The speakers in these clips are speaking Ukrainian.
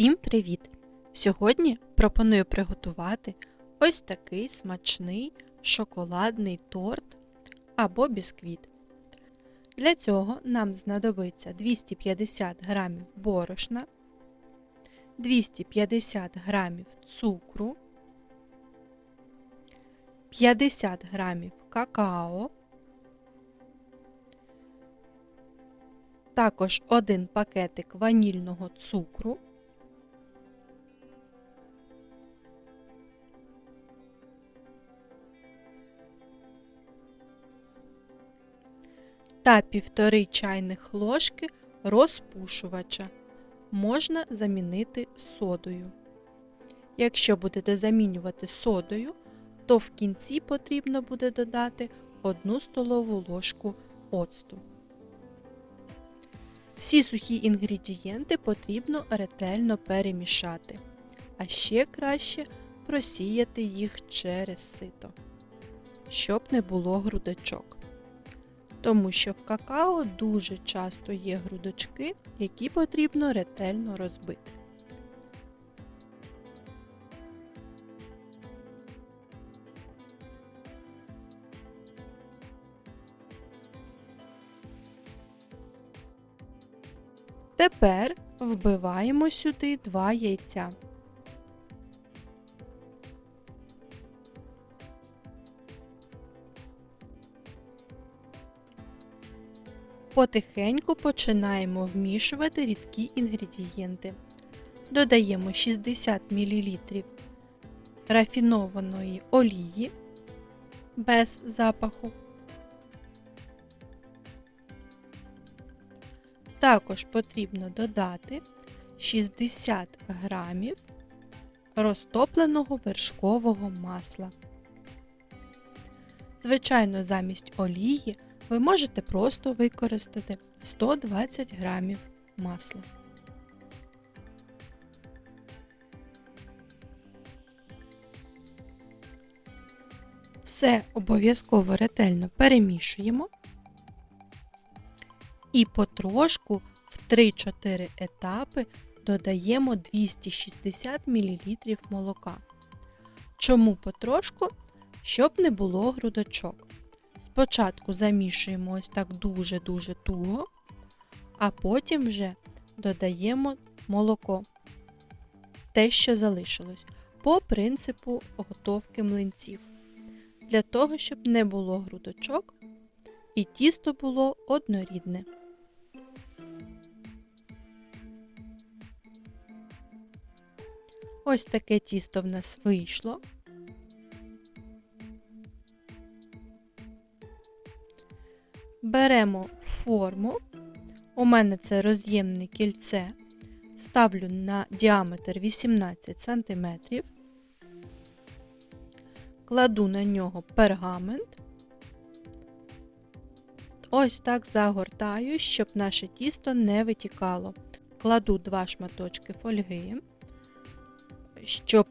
Всім привіт! Сьогодні пропоную приготувати ось такий смачний шоколадний торт або бісквіт. Для цього нам знадобиться 250 г борошна, 250 г цукру, 50 г какао, також один пакетик ванільного цукру. Та півтори чайних ложки розпушувача. Можна замінити содою. Якщо будете замінювати содою, то в кінці потрібно буде додати 1 столову ложку оцту. Всі сухі інгредієнти потрібно ретельно перемішати, а ще краще просіяти їх через сито, щоб не було грудочок тому що в какао дуже часто є грудочки, які потрібно ретельно розбити. Тепер вбиваємо сюди два яйця. Потихеньку починаємо вмішувати рідкі інгредієнти. Додаємо 60 мл рафінованої олії без запаху. Також потрібно додати 60 грамів розтопленого вершкового масла. Звичайно, замість олії ви можете просто використати 120 грамів масла. Все обов'язково ретельно перемішуємо і потрошку в 3-4 етапи додаємо 260 мл молока. Чому потрошку? Щоб не було грудочок. Спочатку замішуємо ось так дуже-дуже туго, а потім вже додаємо молоко, те, що залишилось, по принципу готовки млинців. Для того, щоб не було грудочок і тісто було однорідне. Ось таке тісто в нас вийшло. Беремо форму, у мене це роз'ємне кільце, ставлю на діаметр 18 см, кладу на нього пергамент, ось так загортаю, щоб наше тісто не витікало. Кладу два шматочки фольги, щоб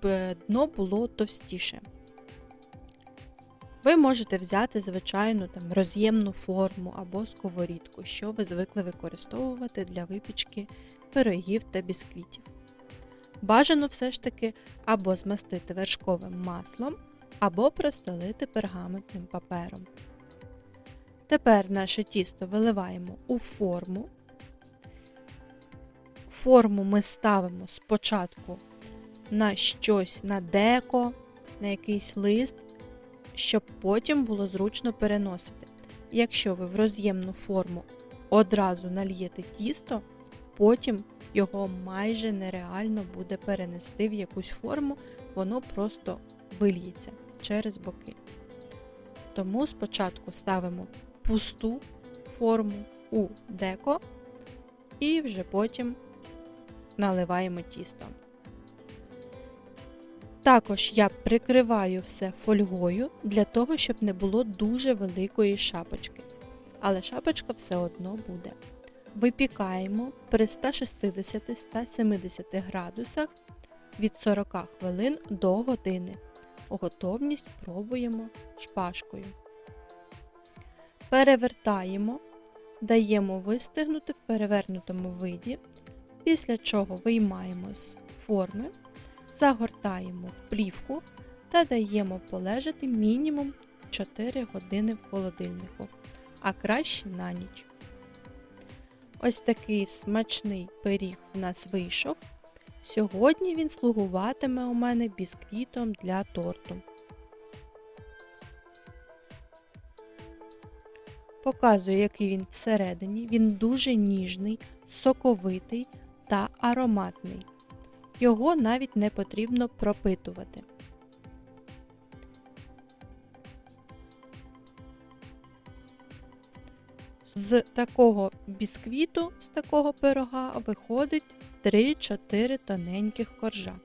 дно було товстіше. Ви можете взяти звичайну там роз'ємну форму або сковорідку, що ви звикли використовувати для випічки пирогів та бісквітів. Бажано все ж таки або змастити вершковим маслом, або простелити пергаментним папером. Тепер наше тісто виливаємо у форму. Форму ми ставимо спочатку на щось на деко, на якийсь лист щоб потім було зручно переносити. Якщо ви в роз'ємну форму одразу нальєте тісто, потім його майже нереально буде перенести в якусь форму, воно просто вильється через боки. Тому спочатку ставимо пусту форму у деко і вже потім наливаємо тісто. Також я прикриваю все фольгою для того, щоб не було дуже великої шапочки. Але шапочка все одно буде. Випікаємо при 160-170 градусах від 40 хвилин до години. Готовність пробуємо шпажкою. Перевертаємо, даємо вистигнути в перевернутому виді після чого виймаємо з форми, загортаємо в плівку та даємо полежати мінімум 4 години в холодильнику, а краще на ніч. Ось такий смачний пиріг в нас вийшов. Сьогодні він слугуватиме у мене бісквітом для торту. Показую, який він всередині. Він дуже ніжний, соковитий та ароматний. Його навіть не потрібно пропитувати. З такого бісквіту, з такого пирога виходить 3-4 тоненьких коржа.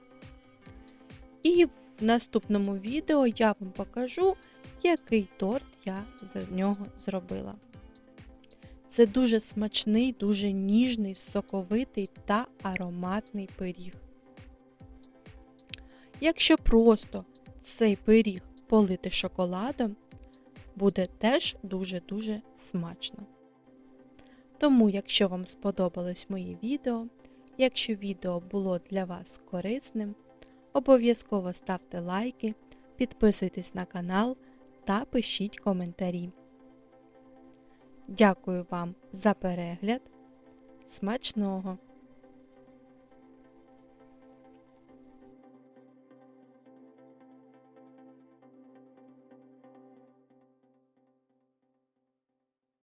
І в наступному відео я вам покажу, який торт я з нього зробила. Це дуже смачний, дуже ніжний, соковитий та ароматний пиріг. Якщо просто цей пиріг полити шоколадом, буде теж дуже-дуже смачно. Тому, якщо вам сподобалось моє відео, якщо відео було для вас корисним, обов'язково ставте лайки, підписуйтесь на канал та пишіть коментарі. Дякую вам за перегляд. Смачного!